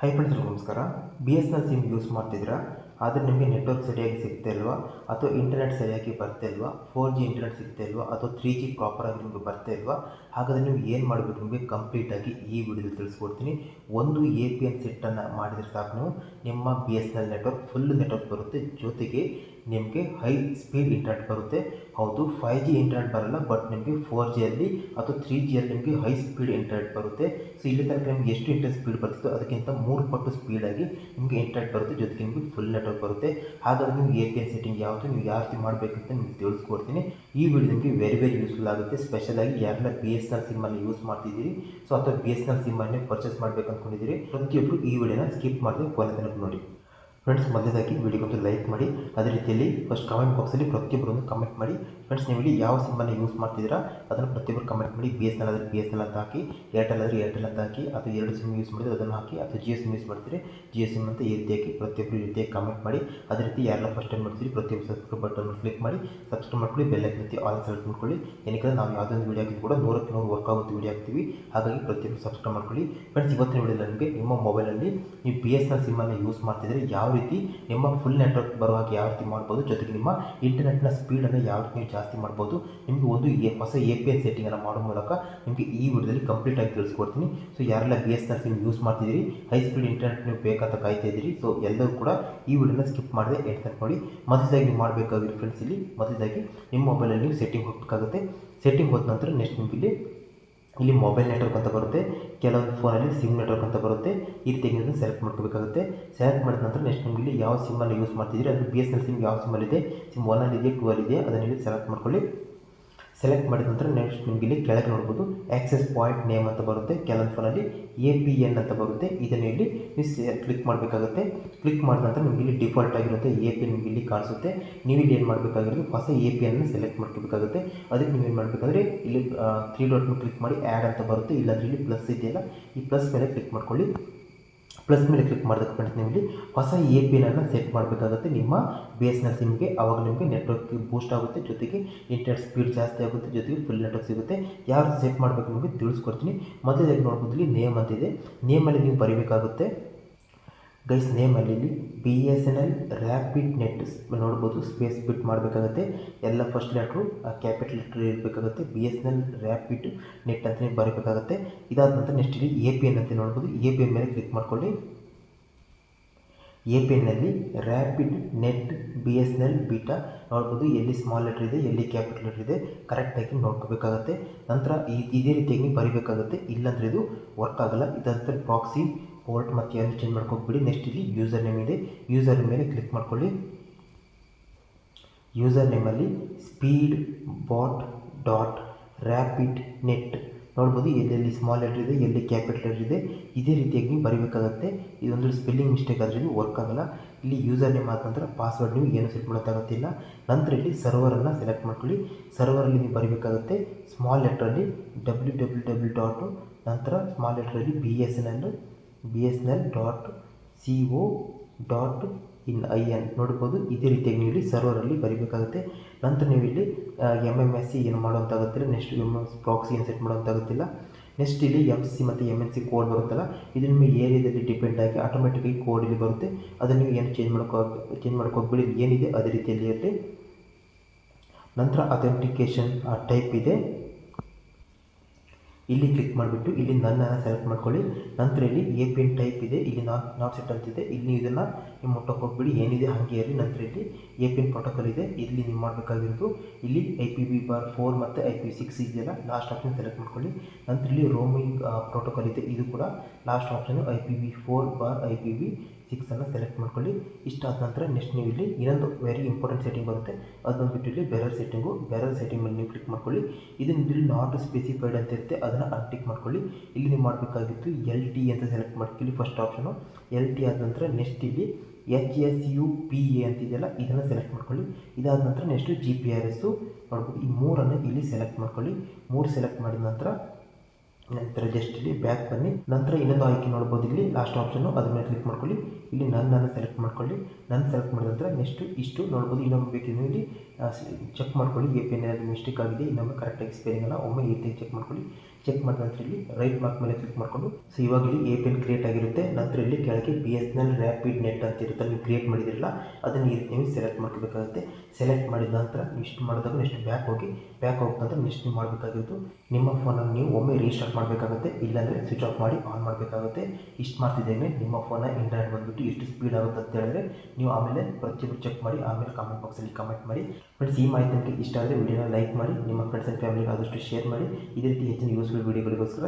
High friends ನಮಸ್ಕಾರ. B S N SIM use ಮಾಡ್ತಿದ್ದೀರಾ? ಆದರೆ ನಿಮಗೆ ನೆಟ್ವರ್ಕ್ ಸರಿಯಾಗಿ ಸಿಗ್ತಾ ಇಲ್ವಾ? ಅಥವಾ ಇಂಟರ್ನೆಟ್ ಸರಿಯಾಗಿ ಬರ್ತಾ ಇಲ್ವಾ? ಫೋರ್ ಜಿ ಇಂಟರ್ನೆಟ್ ಸಿಗ್ತಾ ಇಲ್ವಾ? ಅಥವಾ ತ್ರೀ ಜಿ ಪ್ರಾಪರಾಗಿ ನಿಮಗೆ ಬರ್ತಾ ಇಲ್ವಾ? ಹಾಗಾದರೆ ನೀವು ಏನು ಮಾಡಬೇಕು? ನಿಮಗೆ ಕಂಪ್ಲೀಟಾಗಿ ಈ ವಿಡಿಯೋದಲ್ಲಿ ತಿಳಿಸ್ಕೊಡ್ತೀನಿ. ಒಂದು ಎ ಪಿ ಎನ್ ಸೆಟ್ಟನ್ನು ಮಾಡಿದರೆ ಸಾಕು ನೀವು. ನಿಮ್ಮ B S N L network full network ಬರುತ್ತೆ. ಜೊತೆಗೆ ನಿಮಗೆ ಹೈ ಸ್ಪೀಡ್ ಇಂಟರ್ನೆಟ್ ಬರುತ್ತೆ. ಹೌದು ಫೈ ಜಿ ಇಂಟರ್ನೆಟ್ ಬರಲ್ಲ ಬಟ್ ನಿಮಗೆ ಫೋರ್ ಜಿಯಲ್ಲಿ ಅಥವಾ ತ್ರೀ ಜಿಯಲ್ಲಿ ನಿಮಗೆ ಹೈ ಸ್ಪೀಡ್ ಇಂಟರ್ನೆಟ್ ಬರುತ್ತೆ. ಸೊ ಇಲ್ಲಿ ತನಕ ನಿಮಗೆ ಎಷ್ಟು ಇಂಟರ್ನೆಟ್ ಸ್ಪೀಡ್ ಬರ್ತಿತ್ತು ಅದಕ್ಕಿಂತ ಮೂರು ಪಟ್ಟು ಸ್ಪೀಡಾಗಿ ನಿಮಗೆ ಇಂಟರ್ನೆಟ್ ಬರುತ್ತೆ, ಜೊತೆಗೆ ನಿಮಗೆ ಫುಲ್ ನೆಟ್ವರ್ಕ್ ಬರುತ್ತೆ. ಹಾಗಾಗಿ ನಿಮ್ಗೆ ಎ ಪಿ ಎನ್ ಸೆಟ್ಟಿಂಗ್ ಯಾವುದು, ನೀವು ಯಾವ ರೀತಿ ಮಾಡಬೇಕಂತ ನಿಮ್ಗೆ ತಿಳಿಸ್ಕೊಡ್ತೀನಿ. ಈ ವಿಡಿಯೋ ನಿಮಗೆ ವೆರಿ ವೆರಿ ಯೂಸ್ಫುಲ್ ಆಗುತ್ತೆ. ಸ್ಪೆಷಲಾಗಿ ಯಾರೆಲ್ಲ ಬಿ ಎಸ್ ಎನ್ ಎಲ್ ಸಿಮ್ಮನ್ನು ಯೂಸ್ ಮಾಡ್ತಿದ್ದೀರಿ ಸೊ ಅಥವಾ ಬಿ ಎಸ್ ಎನ್ ಎಲ್ ಸಿಮ್ಮನ್ನೇ ಪರ್ಚೇಸ್ ಮಾಡಬೇಕು ಅಂದ್ಕೊಂಡಿದ್ದೀರಿ ಪ್ರತಿಯೊಬ್ಬರು ಈ ವಿಡಿಯೋನ ಸ್ಕಿಪ್ ಮಾಡಿದ್ರೆ ಕೊನೆ ತನಕ ನೋಡಿ. ಫ್ರೆಂಡ್ಸ್ ಮೊದಲೇದಾಗಿ ವಿಡಿಯೋಗೊಂದು ಲೈಕ್ ಮಾಡಿ. ಅದೇ ರೀತಿಯಲ್ಲಿ ಫಸ್ಟ್ ಕಮೆಂಟ್ ಬಾಕ್ಸಲ್ಲಿ ಪ್ರತಿಯೊಬ್ಬರೊಂದು ಕಮೆಂಟ್ ಮಾಡಿ. ಫ್ರೆಂಡ್ಸ್ ನೀವು ಇಲ್ಲಿ ಯಾವ ಸಿಮ್ಮನ್ನು ಯೂಸ್ ಮಾಡ್ತಿದ್ದೀರಾ, ಅದನ್ನು ಪ್ರತಿಯೊಬ್ಬರು ಕಮೆಂಟ್ ಮಾಡಿ. ಬಿ ಎಸ್ ಎನ್ ಆದರೆ ಬಿ ಎಸ್ ಎನ್ ಅಂತ ಹಾಕಿ. ಏರ್ಟೆಲ್ ಆದರೆ ಏರ್ಟೆಲ್ ಅಂತ ಹಾಕಿ. ಅಥವಾ ಎರಡು ಸಿಮ್ ಯೂಸ್ ಮಾಡಿದರೆ ಅದನ್ನು ಹಾಕಿ. ಅಥವಾ ಜಿಯೋ ಸಿಮ್ ಯೂಸ್ ಮಾಡ್ತೀರಿ ಜಿಯೋ ಸಿಮ್ ಅಂತ ಈ ರೀತಿಯಾಗಿ ಪ್ರತಿಯೊಬ್ಬರು ಈ ರೀತಿಯಾಗಿ ಕಮೆಂಟ್ ಮಾಡಿ. ಅದೇ ರೀತಿ ಯಾರೆಲ್ಲ ಫಸ್ಟ್ ಟೈಮ್ ಮಾಡ್ತೀರಿ ಪ್ರತಿಯೊಬ್ಬರು ಸಬ್ಸ್ಕ್ರೈಬ್ ಬಟನ್ ಕ್ಲಿಕ್ ಮಾಡಿ. ಸಬ್ಸ್ಕ್ರೈಬ್ ಮಾಡ್ಕೊಳ್ಳಿ ಬೆಲ್ ರೀತಿ ಆಲ್ ಸೆಲೆಕ್ಟ್ ಮಾಡ್ಕೊಳ್ಳಿ. ಏನಕ್ಕೆ ನಾವು ಯಾವುದೊಂದು ವೀಡಿಯೋ ಹಾಕಿದ್ರು ಕೂಡ ನೂರಕ್ಕೆ ನೂರು ವರ್ಕ್ ಆಗುತ್ತೆ ವೀಡಿಯೋ ಹಾಕ್ತೀವಿ. ಹಾಗಾಗಿ ಪ್ರತಿಯೊಬ್ಬರು ಸಬ್ಸ್ಕ್ರೈಬ್ ಮಾಡ್ಕೊಳ್ಳಿ. ಫ್ರೆಂಡ್ಸ್ ಇವತ್ತಿನ ವೀಡಿಯೋದಲ್ಲಿ ನಿಮಗೆ ನಿಮ್ಮ ಮೊಬೈಲಲ್ಲಿ ನೀವು ಬಿ ಎಸ್ ಎನ್ ಸಿಮ್ಮನ್ನು ಯೂಸ್ ಮಾಡ್ತಿದ್ರೆ ಯಾವ ರೀತಿ ನಿಮ್ಮ ಫುಲ್ ನೆಟ್ವರ್ಕ್ ಬರುವಾಗ ಯಾವ ರೀತಿ ಮಾಡ್ಬೋದು, ಜೊತೆಗೆ ನಿಮ್ಮ ಇಂಟರ್ನೆಟ್ನ ಸ್ಪೀಡನ್ನು ಯಾವ ರೀತಿ ನೀವು ಜಾಸ್ತಿ ಮಾಡ್ಬೋದು, ನಿಮಗೆ ಒಂದು ಹೊಸ ಎ ಪಿ ಎನ್ ಸೆಟ್ಟಿಂಗನ್ನು ಮಾಡೋ ಮೂಲಕ ನಿಮಗೆ ಈ ವಿಡಿಯೋದಲ್ಲಿ ಕಂಪ್ಲೀಟಾಗಿ ತಿಳಿಸ್ಕೊಡ್ತೀನಿ. ಸೊ ಯಾರೆಲ್ಲ B S N SIM use ಮಾಡ್ತಿದ್ದೀರಿ ಹೈ ಸ್ಪೀಡ್ ಇಂಟರ್ನೆಟ್ ನೀವು ಬೇಕಂತ ಕಾಯ್ತಾ ಇದ್ದೀರಿ ಸೊ ಎಲ್ಲರೂ ಕೂಡ ಈ ವಿಡಿಯೋನ ಸ್ಕಿಪ್ ಮಾಡದೆ ಹೇಳ್ತಾ ನೋಡಿ. ಮೊದಲಾಗಿ ನೀವು ಮಾಡಬೇಕಾಗಿರೋ ಫ್ರೆಂಡ್ಸ್ ಇಲ್ಲಿ ಮೊದಲಾಗಿ ನಿಮ್ಮ ಮೊಬೈಲಲ್ಲಿ ನೀವು ಸೆಟ್ಟಿಂಗ್ ಹೋಗಬೇಕಾಗುತ್ತೆ. ಸೆಟ್ಟಿಂಗ್ ಹೋದ ನಂತರ ನೆಕ್ಸ್ಟ್ ನಿಮಗೆ ಇಲ್ಲಿ ಇಲ್ಲಿ ಮೊಬೈಲ್ ನೆಟ್ವರ್ಕ್ ಅಂತ ಬರುತ್ತೆ, ಕೆಲವೊಂದು ಫೋನಲ್ಲಿ ಸಿಮ್ ನೆಟ್ವರ್ಕ್ ಅಂತ ಬರುತ್ತೆ. ಈ ರೀತಿಯಾಗಿ ಸೆಲೆಕ್ಟ್ ಮಾಡ್ಕೋಬೇಕಾಗುತ್ತೆ. ಸೆಲೆಕ್ಟ್ ಮಾಡಿದ ನಂತರ ನೆಕ್ಸ್ಟ್ ನಿಮಗೆ ಇಲ್ಲಿ ಯಾವ ಸಿಮ್ಮನ್ನು ಯೂಸ್ ಮಾಡ್ತಿದ್ದೀರಿ, ಅದು ಬಿ ಎಸ್ ಎನ್ ಸಿಮ್ ಯಾವ ಸಿಮ್ಮಲ್ಲಿದೆ ಸಿಮ್ ಒನ್ ಇದೆ ಟೂ ಇದೆ ಅದನ್ನು ಇಲ್ಲಿ ಸೆಲೆಕ್ಟ್ ಮಾಡ್ಕೊಳ್ಳಿ. ಸೆಲೆಕ್ಟ್ ಮಾಡಿದ ನಂತರ ನೆಕ್ಸ್ಟ್ ನಿಮಗೆ ಇಲ್ಲಿ ಕೆಳಗೆ ನೋಡ್ಬೋದು ಆಕ್ಸೆಸ್ ಪಾಯಿಂಟ್ ನೇಮ್ ಅಂತ ಬರುತ್ತೆ. ಕೆಲವೊಂದು ಫೋನಲ್ಲಿ ಎ ಪಿ ಎನ್ ಅಂತ ಬರುತ್ತೆ. ಇದನ್ನು ಇಲ್ಲಿ ನೀವು ಕ್ಲಿಕ್ ಮಾಡಬೇಕಾಗುತ್ತೆ. ಕ್ಲಿಕ್ ಮಾಡಿದ ನಂತರ ನಿಮಗೆ ಇಲ್ಲಿ ಡಿಫಾಲ್ಟ್ ಆಗಿರುತ್ತೆ. ಎ ಪಿ ನಿಮಗೆ ಇಲ್ಲಿ ಕಾಣಿಸುತ್ತೆ. ನೀವು ಇಲ್ಲಿ ಏನು ಮಾಡಬೇಕಾಗಿರೋದು ಹೊಸ ಎ ಪಿ ಅನ್ನು ಸೆಲೆಕ್ಟ್ ಮಾಡ್ಕೋಬೇಕಾಗುತ್ತೆ. ಅದಕ್ಕೆ ನೀವು ಏನು ಮಾಡಬೇಕಂದ್ರೆ ಇಲ್ಲಿ ತ್ರೀ ಡಾಟ್ನ ಕ್ಲಿಕ್ ಮಾಡಿ ಆ್ಯಡ್ ಅಂತ ಬರುತ್ತೆ. ಇಲ್ಲಾಂದರೆ ಇಲ್ಲಿ ಪ್ಲಸ್ ಇದೆಯಲ್ಲ ಈ ಪ್ಲಸ್ ಮೇಲೆ ಕ್ಲಿಕ್ ಮಾಡ್ಕೊಳ್ಳಿ. ಪ್ಲಸ್ ಮೇಲೆ ಕ್ಲಿಕ್ ಮಾಡಿದ ಫ್ರೆಂಡ್ಸ್ ನೀವು ಇಲ್ಲಿ ಹೊಸ ಎ ಪಿ ಎನನ್ನು ಸೆಟ್ ಮಾಡಬೇಕಾಗುತ್ತೆ. ನಿಮ್ಮ ಬಿ ಎಸ್ ಎನ್ ಸಿಮ್ಗೆ ಅವಾಗ ನಿಮಗೆ ನೆಟ್ವರ್ಕ್ ಬೂಸ್ಟ್ ಆಗುತ್ತೆ. ಜೊತೆಗೆ ಇಂಟರ್ನೆಟ್ ಸ್ಪೀಡ್ ಜಾಸ್ತಿ ಆಗುತ್ತೆ. ಜೊತೆಗೆ ಫುಲ್ ನೆಟ್ವರ್ಕ್ ಸಿಗುತ್ತೆ. ಯಾರು ಸೆಟ್ ಮಾಡಬೇಕು ನಿಮಗೆ ತಿಳಿಸ್ಕೊಡ್ತೀನಿ. ಮೊದಲಾಗಿ ನೋಡ್ಬೋದು ಇಲ್ಲಿ ನೇಮ್ ಅಂತಿದೆ ನೇಮಲ್ಲಿ ನೀವು ಬರೀಬೇಕಾಗುತ್ತೆ. ಗೈಸ್ ನೇಮಲ್ಲಿ ಇಲ್ಲಿ B S N L rapid net ನೋಡ್ಬೋದು ಸ್ಪೇಸ್ ಬಿಟ್ ಮಾಡಬೇಕಾಗುತ್ತೆ. ಎಲ್ಲ ಫಸ್ಟ್ ಲೆಟ್ರು ಕ್ಯಾಪಿಟಲ್ ಲೆಟ್ರ್ ಇರಬೇಕಾಗುತ್ತೆ. B S N L rapid net ಅಂತಲೇ ಬರಬೇಕಾಗುತ್ತೆ. ಇದಾದ ನಂತರ ನೆಕ್ಸ್ಟ್ ಇಲ್ಲಿ ಎ ಪಿ ಎನ್ ಅಂತ ನೋಡ್ಬೋದು. ಎ ಪಿ ಎನ್ ಮೇಲೆ ಕ್ಲಿಕ್ ಮಾಡ್ಕೊಳ್ಳಿ. A P ಎನ್ನಲ್ಲಿ rapid net B S N L beta ನೋಡ್ಬೋದು. ಎಲ್ಲಿ ಸ್ಮಾಲ್ ಲೆಟ್ರ್ ಇದೆ, ಎಲ್ಲಿ ಕ್ಯಾಪಿಟಲ್ ಲೆಟ್ರ್ ಇದೆ ಕರೆಕ್ಟಾಗಿ ನೋಡ್ಕೋಬೇಕಾಗುತ್ತೆ. ನಂತರ ಇದೇ ರೀತಿಯಾಗಿ ಬರೀಬೇಕಾಗುತ್ತೆ. ಇಲ್ಲಾಂದರೆ ಇದು ವರ್ಕ್ ಆಗಲ್ಲ. ಇದಾದ ಪ್ರಾಕ್ಸಿ ಪೋರ್ಟ್ ಮತ್ತು ಏನು ಚೇಂಜ್ ಮಾಡ್ಕೊಬಿಡಿ ನೆಕ್ಸ್ಟ್ ಇಲ್ಲಿ ಯೂಸರ್ ನೇಮ್ ಇದೆ. ಯೂಸರ್ ಮೇಲೆ ಕ್ಲಿಕ್ ಮಾಡ್ಕೊಳ್ಳಿ. User ನೇಮಲ್ಲಿ speed bot dot rapid net ನೋಡ್ಬೋದು ಎಲ್ಲೆಲ್ಲಿ ಸ್ಮಾಲ್ ಲೆಟರ್ ಇದೆ, ಎಲ್ಲಿ ಕ್ಯಾಪಿಟಲ್ ಲೆಟರ್ ಇದೆ. ಇದೇ ರೀತಿಯಾಗಿ ನೀವು ಬರೀಬೇಕಾಗುತ್ತೆ. ಇದೊಂದು ಸ್ಪೆಲ್ಲಿಂಗ್ ಮಿಸ್ಟೇಕ್ ಆದರೆ ಇದು ವರ್ಕ್ ಆಗಲ್ಲ. ಇಲ್ಲಿ ಯೂಸರ್ ನೇಮ್ ಆದ ನಂತರ ಪಾಸ್ವರ್ಡ್ ನೀವು ಏನು ಸೆಟ್ ಮಾಡೋಕ್ಕಾಗತ್ತಿಲ್ಲ ನಂತರ ಇಲ್ಲಿ ಸರ್ವರನ್ನು ಸೆಲೆಕ್ಟ್ ಮಾಡ್ಕೊಳ್ಳಿ. ಸರ್ವರಲ್ಲಿ ನೀವು ಬರೀಬೇಕಾಗುತ್ತೆ ಸ್ಮಾಲ್ ಲೆಟ್ರಲ್ಲಿ ಡಬ್ಲ್ಯೂ ಡಬ್ಲ್ಯೂ ಡಬ್ಲ್ಯೂ ಡಾಟು ನಂತರ small ಲೆಟ್ರಲ್ಲಿ B S N L B S N L dot C O dot in I N ನೋಡ್ಬೋದು, ಇದೇ ರೀತಿಯಾಗಿ ನೀವು ಇಲ್ಲಿ ಸರ್ವರಲ್ಲಿ ಬರೀಬೇಕಾಗುತ್ತೆ. ನಂತರ ನೀವು ಇಲ್ಲಿ ಎಂ ಎಂ ಎಸ್ ಸಿ ಏನು ಮಾಡೋಂತಾಗುತ್ತಿಲ್ಲ ನೆಕ್ಸ್ಟ್ ಎಂ ಎಸ್ ಪ್ರಾಕ್ಸಿ ಏನು ಸೆಟ್ ಮಾಡೋಂತಾಗುತ್ತಿಲ್ಲ ನೆಕ್ಸ್ಟ್ ಇಲ್ಲಿ ಎಂ ಸಿ ಮತ್ತು ಎಂ ಎನ್ ಸಿ ಕೋಡ್ ಬರುತ್ತಲ್ಲ, ಇದು ನಿಮ್ಮ ಏರಿಯಾದಲ್ಲಿ ಡಿಪೆಂಡ್ ಆಗಿ ಆಟೋಮೆಟಿಕಾಗಿ ಕೋಡ್ ಇಲ್ಲಿ ಬರುತ್ತೆ. ಅದನ್ನು ನೀವು ಏನು ಚೇಂಜ್ ಮಾಡ್ಕೋ ಚೇಂಜ್ ಮಾಡ್ಕೋಗ್ಬಿಡಿ ಏನಿದೆ ಅದೇ ರೀತಿಯಲ್ಲಿ ಇರಲಿ. ನಂತರ ಅಥೆಂಟಿಕೇಶನ್ ಟೈಪ್ ಇದೆ. ಇಲ್ಲಿ ಕ್ಲಿಕ್ ಮಾಡಿಬಿಟ್ಟು ಇಲ್ಲಿ ನನ್ನನ್ನು ಸೆಲೆಕ್ಟ್ ಮಾಡ್ಕೊಳ್ಳಿ. ನಂತರ ಇಲ್ಲಿ ಎ ಪಿ ಎನ್ ಟೈಪ್ ಇದೆ, ಇಲ್ಲಿ ನಾಟ್ ನಾಟ್ ಸೆಟ್ ಅಂತಿದೆ ಇಲ್ಲಿ ಇದನ್ನು ನೀವು ಮುಟ್ಟಕ್ಕೆ ಹೋಗ್ಬಿಡಿ ಏನಿದೆ ಹಾಗೆ ಇರಲಿ. ನಂತರ ಇಲ್ಲಿ ಎ ಪಿ ಎನ್ ಪ್ರೋಟೋಕಾಲ್ ಇದೆ, ಇಲ್ಲಿ ನೀವು ಮಾಡಬೇಕಾಗಿರೋದು. ಇಲ್ಲಿ I P B bar four ಮತ್ತು ಐ ಪಿ ಸಿಕ್ಸ್ ಇದೆಯಲ್ಲ ಲಾಸ್ಟ್ ಆಪ್ಷನ್ ಸೆಲೆಕ್ಟ್ ಮಾಡ್ಕೊಳ್ಳಿ. ನಂತರ ಇಲ್ಲಿ ರೋಮಿಂಗ್ ಪ್ರೋಟೋಕಾಲ್ ಇದೆ, ಇದು ಕೂಡ last option I P B four bar I P B ಸಿಕ್ಸನ್ನು select ಮಾಡ್ಕೊಳ್ಳಿ. ಇಷ್ಟಾದ ನಂತರ ನೆಕ್ಸ್ಟ್ ನೀವು ಇಲ್ಲಿ ಇನ್ನೊಂದು ವೆರಿ ಇಂಪಾರ್ಟೆಂಟ್ ಸೆಟ್ಟಿಂಗ್ ಬರುತ್ತೆ. ಅದನ್ನು ಬಿಟ್ಟು ಇಲ್ಲಿ ಬೆರರ್ ಸೆಟ್ಟಿಂಗು ಬೆರರ್ ಸೆಟ್ಟಿಂಗ್ ಮೇಲೆ ನೀವು ಕ್ಲಿಕ್ ಮಾಡ್ಕೊಳ್ಳಿ. ಇದನ್ನು ಇಲ್ಲಿ ನಾಟ್ ಸ್ಪೆಸಿಫೈಡ್ ಅಂತ ಇರುತ್ತೆ. ಅದನ್ನು ಅನ್ಟಿಕ್ ಮಾಡ್ಕೊಳ್ಳಿ. ಇಲ್ಲಿ ನೀವು ಮಾಡಬೇಕಾಗಿತ್ತು ಎಲ್ ಟಿ ಅಂತ ಸೆಲೆಕ್ಟ್ ಮಾಡ್ಕೊಳ್ಳಿ ಫಸ್ಟ್ ಆಪ್ಷನು ಎಲ್ ಟಿ ಆದ ನಂತರ ನೆಕ್ಸ್ಟ್ ಇಲ್ಲಿ H S U P A ಅಂತಿದೆಯಲ್ಲ ಇದನ್ನು ಸೆಲೆಕ್ಟ್ ಮಾಡ್ಕೊಳ್ಳಿ. ಇದಾದ ನಂತರ next G P R S ನೋಡ್ಬೋದು ಈ ಮೂರನ್ನು ಇಲ್ಲಿ ಸೆಲೆಕ್ಟ್ ಮಾಡ್ಕೊಳ್ಳಿ. ಮೂರು ಸೆಲೆಕ್ಟ್ ಮಾಡಿದ ನಂತರ ನಂತರ ಜಸ್ಟ್ ಇಲ್ಲಿ ಬ್ಯಾಕ್ ಬನ್ನಿ. ನಂತರ ಇನ್ನೊಂದು ಆಯ್ಕೆ ನೋಡ್ಬೋದು ಇಲ್ಲಿ ಲಾಸ್ಟ್ ಆಪ್ಷನ್ನು ಅದ್ರ ಮೇಲೆ ಕ್ಲಿಕ್ ಮಾಡ್ಕೊಳ್ಳಿ. ಇಲ್ಲಿ ನನ್ನನ್ನು ಸೆಲೆಕ್ಟ್ ಮಾಡ್ಕೊಳ್ಳಿ. ನನ್ನ ಸೆಲೆಕ್ಟ್ ಮಾಡಿದ ನಂತರ ನೆಕ್ಸ್ಟ್ ಇಷ್ಟು ನೋಡ್ಬೋದು, ಇನ್ನೊಮ್ಮೆ ಇಲ್ಲಿ ಚೆಕ್ ಮಾಡ್ಕೊಳ್ಳಿ. ಎ ಪಿ ಮಿಸ್ಟೇಕ್ ಆಗಿದೆ, ಇನ್ನೊಮ್ಮೆ ಕರೆಕ್ಟಾಗಿ ಸ್ಪೆಲ್ಲಿಂಗನ್ನು ಒಮ್ಮೆ ಈ ಚೆಕ್ ಮಾಡ್ಕೊಳ್ಳಿ. ಚೆಕ್ ಮಾಡಿದ ಇಲ್ಲಿ ರೈಟ್ ಮಾರ್ಕ್ ಮೇಲೆ ಕ್ಲಿಕ್ ಮಾಡಿಕೊಂಡು. ಸೊ ಇವಾಗ ಇಲ್ಲಿ ಎ ಪಿ ಎನ್ ಕ್ರಿಯೇಟ್ ಆಗಿರುತ್ತೆ. ನಂತರ ಇಲ್ಲಿ ಕೆಳಗೆ B S N L rapid net ಅಂತ ಇರುತ್ತೆ. ನೀವು ಕ್ರಿಯೇಟ್ ಮಾಡಿದಿರಲ್ಲ ಅದನ್ನು ಈ ರೀತಿ ನೀವು ಸೆಲೆಕ್ಟ್ ಮಾಡ್ಕೋಬೇಕಾಗುತ್ತೆ. ಸೆಲೆಕ್ಟ್ ಮಾಡಿದ ನಂತರ ಇಷ್ಟು ಮಾಡಿದಾಗ ನೆಕ್ಸ್ಟ್ ಬ್ಯಾಕ್ ಹೋಗಿ ಬ್ಯಾಕ್ ಹೋಗ್ತಾ ನಂತರ ನೆಕ್ಸ್ಟ್ ನೀವು ಮಾಡಬೇಕಾಗಿರೋದು, ನಿಮ್ಮ ಫೋನನ್ನು ನೀವು ಒಮ್ಮೆ ರೀಸ್ಟಾರ್ಟ್ ಮಾಡಬೇಕಾಗುತ್ತೆ. ಇಲ್ಲಾಂದರೆ ಸ್ವಿಚ್ ಆಫ್ ಮಾಡಿ ಆನ್ ಮಾಡಬೇಕಾಗುತ್ತೆ. ಇಷ್ಟು ಮಾಡ್ತಿದ್ದೇನೆ, ನಿಮ್ಮ ಫೋನ ಇಂಟರ್ನೆಟ್ ಬಂದುಬಿಟ್ಟು ಎಷ್ಟು ಸ್ಪೀಡ್ ಆಗುತ್ತೆ ಅಂತ ಹೇಳಿದ್ರೆ, ನೀವು ಆಮೇಲೆ ಪ್ರತಿಯೊಬ್ಬರು ಚೆಕ್ ಮಾಡಿ, ಆಮೇಲೆ ಕಾಮೆಂಟ್ ಬಾಕ್ಸಲ್ಲಿ ಕಮೆಂಟ್ ಮಾಡಿ. ಫ್ರೆಂಡ್ಸ್ ಈ ಮಾಹಿತಿ ಇಷ್ಟ ಆದರೆ ವಿಡಿಯೋನ ಲೈಕ್ ಮಾಡಿ, ನಿಮ್ಮ ಫ್ರೆಂಡ್ಸ್ ಆ್ಯಂಡ್ ಫ್ಯಾಮಿಲಿಗೆ ಆದಷ್ಟು ಶೇರ್ ಮಾಡಿ. ಇದೇ ರೀತಿ ಹೆಚ್ಚಿನ ಯೂಸ್ಫುಲ್ ವೀಡಿಯೋಗಳಿಗೋಸ್ಕರ